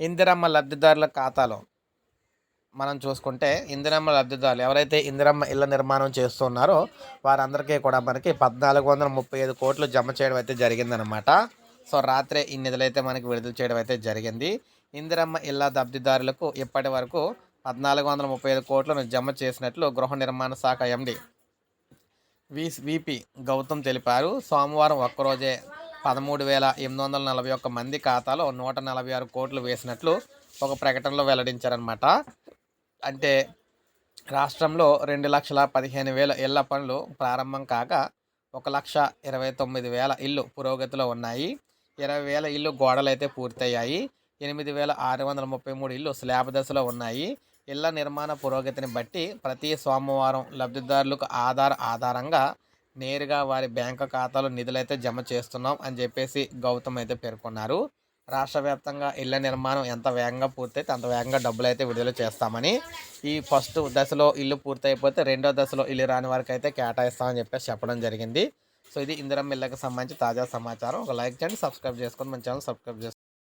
ఇందిరమ్మ లబ్ధిదారుల ఖాతాలో మనం చూసుకుంటే ఇందిరమ్మ లబ్ధిదారులు ఎవరైతే ఇందిరమ్మ ఇళ్ళ నిర్మాణం చేస్తున్నారో వారందరికీ కూడా మనకి పద్నాలుగు వందల ముప్పై ఐదు కోట్లు జమ చేయడం అయితే జరిగిందనమాట సో రాత్రే ఈ నిధులైతే మనకి విడుదల చేయడం అయితే జరిగింది. ఇందిరమ్మ ఇళ్ళ లబ్ధిదారులకు ఇప్పటి వరకు పద్నాలుగు వందల ముప్పై ఐదు కోట్లను జమ చేసినట్లు గృహ నిర్మాణ శాఖ ఎండి వి విపి గౌతమ్ తెలిపారు. సోమవారం ఒక్కరోజే పదమూడు వేల ఎనిమిది వందల నలభై ఒక్క మంది ఖాతాలో నూట నలభై ఆరు కోట్లు వేసినట్లు ఒక ప్రకటనలో వెల్లడించారనమాట అంటే రాష్ట్రంలో రెండు లక్షల పదిహేను వేల ఇళ్ళ పనులు ప్రారంభం కాక ఒక లక్ష ఇరవై తొమ్మిది వేల ఇల్లు పురోగతిలో ఉన్నాయి. ఇరవై వేల ఇల్లు గోడలైతే పూర్తయ్యాయి. ఎనిమిది వేల ఆరు వందల ముప్పై మూడు ఇల్లు స్లాబ్ దశలో ఉన్నాయి. ఇళ్ళ నిర్మాణ పురోగతిని బట్టి ప్రతి సోమవారం లబ్ధిదారులకు ఆధార్ ఆధారంగా నేరుగా వారి బ్యాంకు ఖాతాలో నిధులైతే జమ చేస్తున్నాం అని చెప్పేసి గౌతమ్ అయితే పేర్కొన్నారు. రాష్ట్ర వ్యాప్తంగా ఇళ్ళ నిర్మాణం ఎంత వేగంగా పూర్తయితే అంత వేగంగా డబ్బులు అయితే విడుదల చేస్తామని ఈ ఫస్ట్ దశలో ఇల్లు పూర్తయిపోతే రెండో దశలో ఇల్లు రాని వారికి అయితే కేటాయిస్తామని చెప్పేసి చెప్పడం జరిగింది. సో ఇది ఇందిరం ఇళ్ళకి సంబంధించి తాజా సమాచారం. ఒక లైక్ చేయండి సబ్స్క్రైబ్ చేసుకొని మన ఛానల్ సబ్స్క్రైబ్ చేసుకోండి.